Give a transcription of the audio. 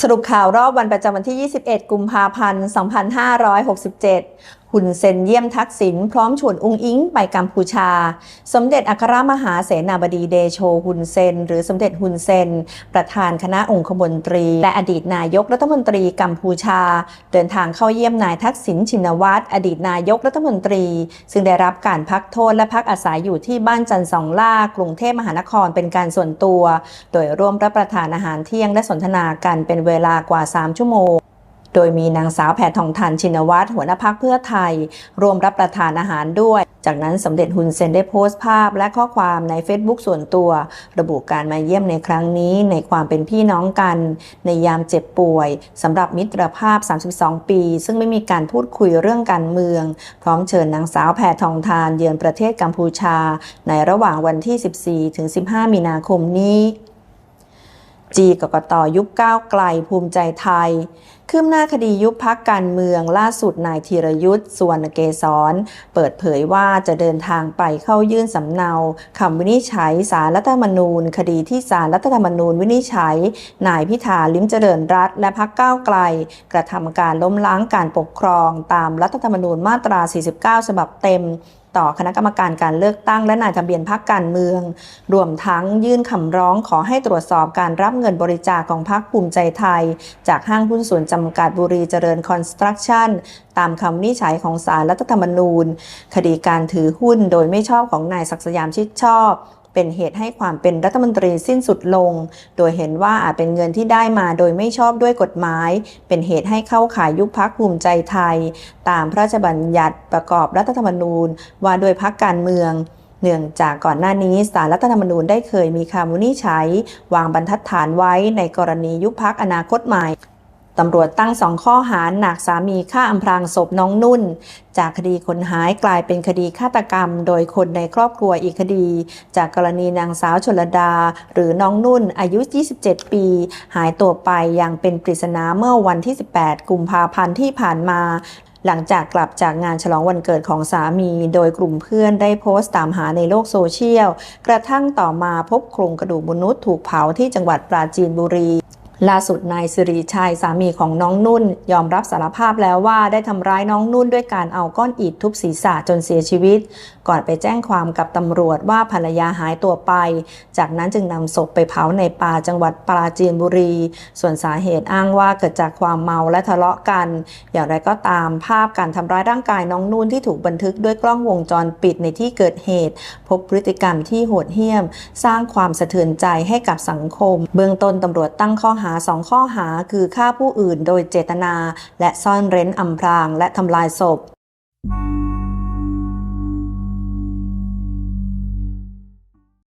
สรุปข่าวรอบวันประจำวันที่ 21 กุมภาพันธ์ 2567 หุ่นเซนเยี่ยมทักษิณพร้อมชวนอุงอิงไปกัมพูชา สมเด็จอัครมหาเสนาบดีเดโชหุ่นเซน หรือสมเด็จหุ่นเซน ประธานคณะองคมนตรี และอดีตนายกรัฐมนตรีกัมพูชา เดินทางเข้าเยี่ยมนายทักษิณชินวัตรอดีตนายกรัฐมนตรี ซึ่งได้รับการพักโทษและพักอาศัยอยู่ที่บ้านจันทร์สองล่ากรุงเทพมหานครเป็นการส่วนตัว โดยร่วมรับประทานอาหารเที่ยงและสนทนากันเป็นเวลากว่า 3 ชั่วโมง ดยมีนางสาวแพทองทานชินวัตรหัวหน้าพักเพื่อไทย รวมรับประทานอาหารด้วย จากนั้นสมเด็จฮุนเซนได้โพสต์ภาพและข้อความใน Facebook ส่วนตัว ระบุการมาเยี่ยมในครั้งนี้ในความเป็นพี่น้องกัน ในยามเจ็บป่วยสำหรับมิตรภาพ 32 ปี ซึ่งไม่มีการพูดคุยเรื่องการเมือง พร้อมเชิญนางสาวแพทองทานเยือนประเทศกัมพูชา ในระหว่างวันที่ 14 ถึง 15 มีนาคมนี้ จีกกตยุบก้าวไกลภูมิใจไทย คืบหน้าคดียุบพักการเมืองล่าสุดนายธีรยุทธ์สวนเกษรเปิดเผยว่าจะเดินทางไปเข้ายื่นสำเนาคำวินิจฉัยสารรัฐธรรมนูญ คดีที่สารรัฐธรรมนูญวินิจฉัย นายพิธาลิ้มเจริญรัตและพักก้าวไกล กระทำการล้มล้างการปกครอง ตามรัฐธรรมนูญมาตรา 49 ฉบับเต็มต่อคณะกรรมการการเลือกตั้งและนายทะเบียนพรรคการเมือง รวมทั้งยื่นคำร้องขอให้ตรวจสอบการรับเงินบริจาคของพรรคภูมิใจไทย จากห้างหุ้นส่วนจำกัดบุรีเจริญคอนสตรักชั่นตามคำวินิจฉัยของศาลรัฐธรรมนูญ คดีการถือหุ้นโดยไม่ชอบของนายศักสยามชิดชอบ เป็นเหตุให้ความเป็นรัฐมนตรีสิ้นสุดลง โดยเห็นว่าอาจเป็นเงินที่ได้มาโดยไม่ชอบด้วยกฎหมาย เป็นเหตุให้เข้าข่ายยุบพักภูมิใจไทย ตามพระราชบัญญัติประกอบรัฐธรรมนูญ ว่าโดยพักการเมืองเนื่องจากก่อนหน้านี้สารรัฐธรรมนูญได้เคยมีคำวินิจฉัย วางบรรทัดฐานไว้ในกรณียุบพักอนาคตใหม่ ตำรวจตั้งสองข้อหาหนักสามีฆ่าอำพรางศพน้องนุ่น จากคดีคนหายกลายเป็นคดีฆาตกรรม โดยคนในครอบครัวอีกคดี จากกรณีนางสาวชลดา หรือน้องนุ่นอายุ 27 ปี หายตัวไปอย่างเป็นปริศนาเมื่อวันที่ 18 กุมภาพันธ์ที่ผ่านมาหลังจากกลับจากงานฉลองวันเกิดของสามี โดยกลุ่มเพื่อนได้โพสต์ตามหาในโลกโซเชียล กระทั่งต่อมาพบโครงกระดูกมนุษย์ถูกเผาที่จังหวัดปราจีนบุรี ล่าสุดนายสิริชัยสามีของน้องนุ่น ยอมรับสารภาพแล้วว่าได้ทำร้ายน้องนุ่นด้วยการเอาก้อนอิฐทุบศีรษะจนเสียชีวิต ก่อนไปแจ้งความกับตำรวจว่าภรรยาหายตัวไป จากนั้นจึงนำศพไปเผาในป่าจังหวัดปราจีนบุรี ส่วนสาเหตุอ้างว่าเกิดจากความเมาและทะเลาะกัน อย่างไรก็ตามภาพการทำร้ายร่างกายน้องนุ่นที่ถูกบันทึกด้วยกล้องวงจรปิดในที่เกิดเหตุ พบพฤติกรรมที่โหดเหี้ยม สร้างความสะเทือนใจให้กับสังคม เบื้องต้นตำรวจตั้งข้อหาาสองข้อหาคือฆ่าผู้อื่นโดยเจตนา และซ่อนเร้นอำพรางและทำลายศพ